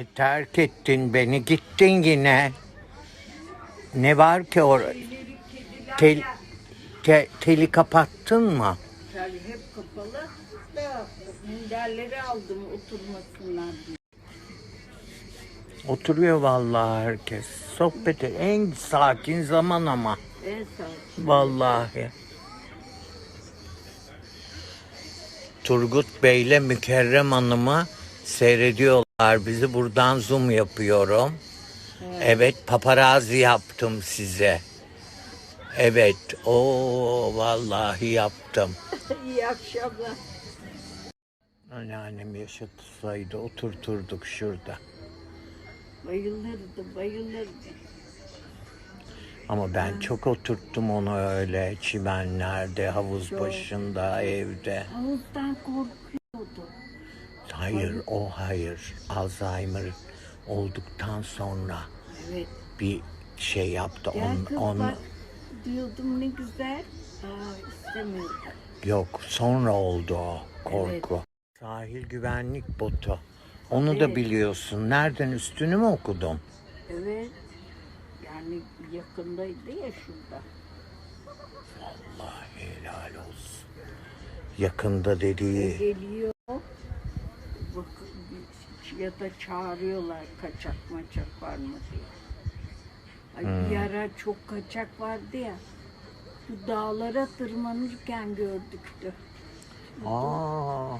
E, terk ettin beni, gittin yine. Ne var ki orada? Tel, te- teli kapattın mı? Yani hep kapalı da minderleri aldım oturmasınlar diye. Oturuyor vallahi herkes. Sohbet et- en sakin zaman ama. En sakin. Vallahi. Turgut Bey'le Mükerrem Hanım'ı seyrediyorlar bizi. Buradan zoom yapıyorum. Evet, paparazzi yaptım size. Evet, o vallahi yaptım. İyi akşamlar. Anneannem yaşatsaydı oturturduk şurada. Bayılırdı, bayılırdı. Ama ben çok oturttum onu öyle çimenlerde, havuz başında, evde. Havuzdan korkuyordu. Hayır, o hayır. Alzheimer olduktan sonra Evet. bir şey yaptı. Gel On, kız on, bak diyordum ne güzel. Aa istemiyorum. yok, sonra oldu o korku. Sahil güvenlik botu. Onu da Evet. biliyorsun. Nereden üstünü mü okudum? Evet. Yani yakındaydı ya şurada. Allah helal olsun. Yakında dediği Geliyor. Ya da çağırıyorlar kaçak maçak var mı diye. Ay, Bir ara çok kaçak vardı ya. Şu dağlara tırmanırken gördüktü. Aa,